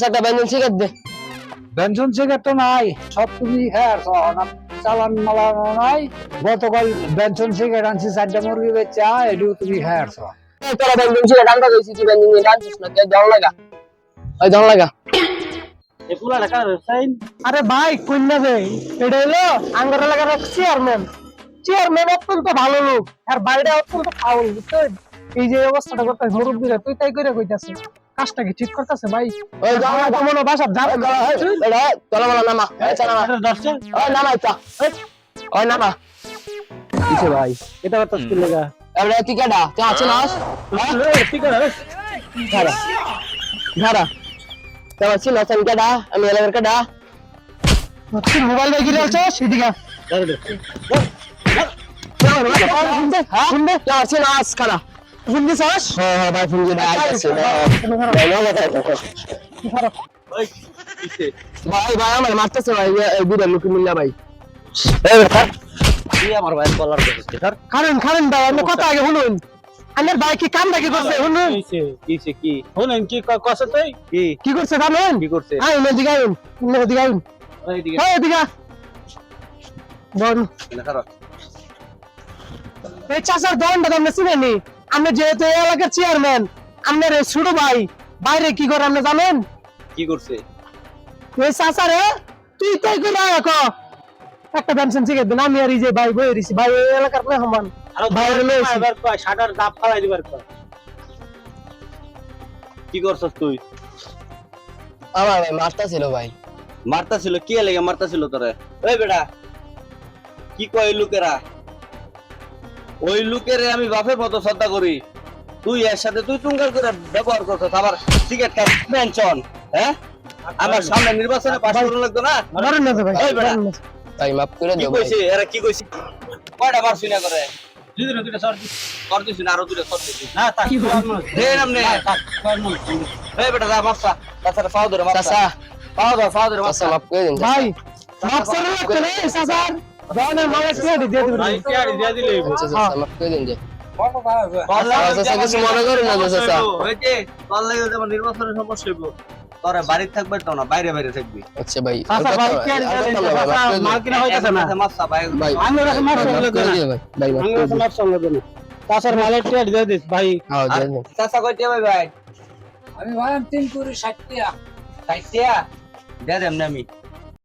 একটা সিগারেট দে। ব্যঞ্জন তো নাই সব তুমি হ্যাঁ চালান মালানো নাই গতকাল ব্যঞ্জন সিগারেট আনছি চারটা মুরগি বেচা এটু তুমি হ্যাঁ এই তোরা বেঞ্জন সিগারেট আনতে কইছি তুই বেঞ্জন নিয়ে আনছিস না কে দম লাগা। ওই দম লাগা। আরে ভাই কন্যা যে এটা হলো আঙ্গর চেয়ারম্যান চেয়ারম্যান অত্যন্ত ভালো লোক আর বাইরে অত্যন্ত ফাউল বুঝছেন? এই যে অবস্থাটা করতে মুরব্বীরা তুই তাই করে কইতাছে কাজটা কি ঠিক করতেছে ভাই ওই দম লাগা মনে বাসা তোলা বলা নামা আচ্ছা নামা ওই নামা ওই ভাই এটা কথা কি লাগা কেডা তুই আছিস না ধারা ধারা তুই আছিস না তুই আমি এলাকার কেডা তুই মোবাইল দিয়ে গিরে আছো সেদিকে হ্যাঁ শুনবে তুই আছিস না আজ হিন্দি চাস হ্যাঁ হ্যাঁ ভাই ফোন দিয়ে আইতাছে ভাই। ভাই আমার মারতেছে ভাই এই লোক মিল্লা ভাই। খারেন খারেন ভাই আমি কথা আগে শুনুন। আমার ভাই কি কাম নাকি করছে শুনুন। কি? করছে জানেন? আই না দিগা আইন না দিগা আইন। এই দিগা বল এই চাচার আমরা চিনেনি। আপনি যেহেতু এই এলাকার চেয়ারম্যান আপনার এই ছোট ভাই বাইরে কি করে আপনি জানেন? কি করছে? এই চাচারে তুই তাই করে রাখো একটা পেনশন শিখে দিন আমি আর এই যে ভাই বই দিছি ভাই এই এলাকার না সমান। বাইরে লইছি কি করছস তুই? আমার ভাই মারতেছিল ভাই। মারতাছিল? কে লেগে মারতাছিল তোরে? ওই বেটা কি কয় লোকেরা? ওই লোকেরে আমি বাপের মতো শ্রদ্ধা করি। তুই এর সাথে তুই টুঙ্গাল করে ব্যবহার করছস আবার সিগারেট কাপ পেনশন হ্যাঁ? আমার সামনে নির্বাচনে পাশ করুন লাগতো না? ধরেন না তো ভাই এই বেটা। না। মাফ করে ভাই কইছে? এরা কি কইছে? কয়টা বার শুনা করে? কর দিছি। না আরও দুইটা কর দিছি। না তা কি দে নামনে এই বেটা যা মাপসা তাছাড়া পাও ধরে মাপসা চাচা। পাও ধরে পাও ধরে চাচা মাপসা মাফ করে দিন ভাই মাফ করে রাখতে নেই চাচার ধরেন মায়ের দিয়ে দিবেন চাচা চাচা মাফ করে দিন যে কল লাগে চাচা কিছু মনে করেন না যে চাচা ওই যে কল লাগে যেমন নির্বাচনের সমস্যা হইব তোরা বাড়ি থাকবে তো না বাইরে বাইরে থাকবি। আচ্ছা ভাই চাচা ভাই কে দিয়ে দিবেন মাল কিনা হইতাছে না। মাপসা ভাই ভাই আমি ওরকম মাফ মাফ করে করে দেন ভাই ভাই আমি করে ওরকম সঙ্গে দেন চাচার মালের টিয়া দিয়ে দিস ভাই। হ্যাঁ কইতে ভাই ভাই? আমি ভাই তিন কুড়ি ষাট টিয়া। খাইছিয়া দে দেম না আমি।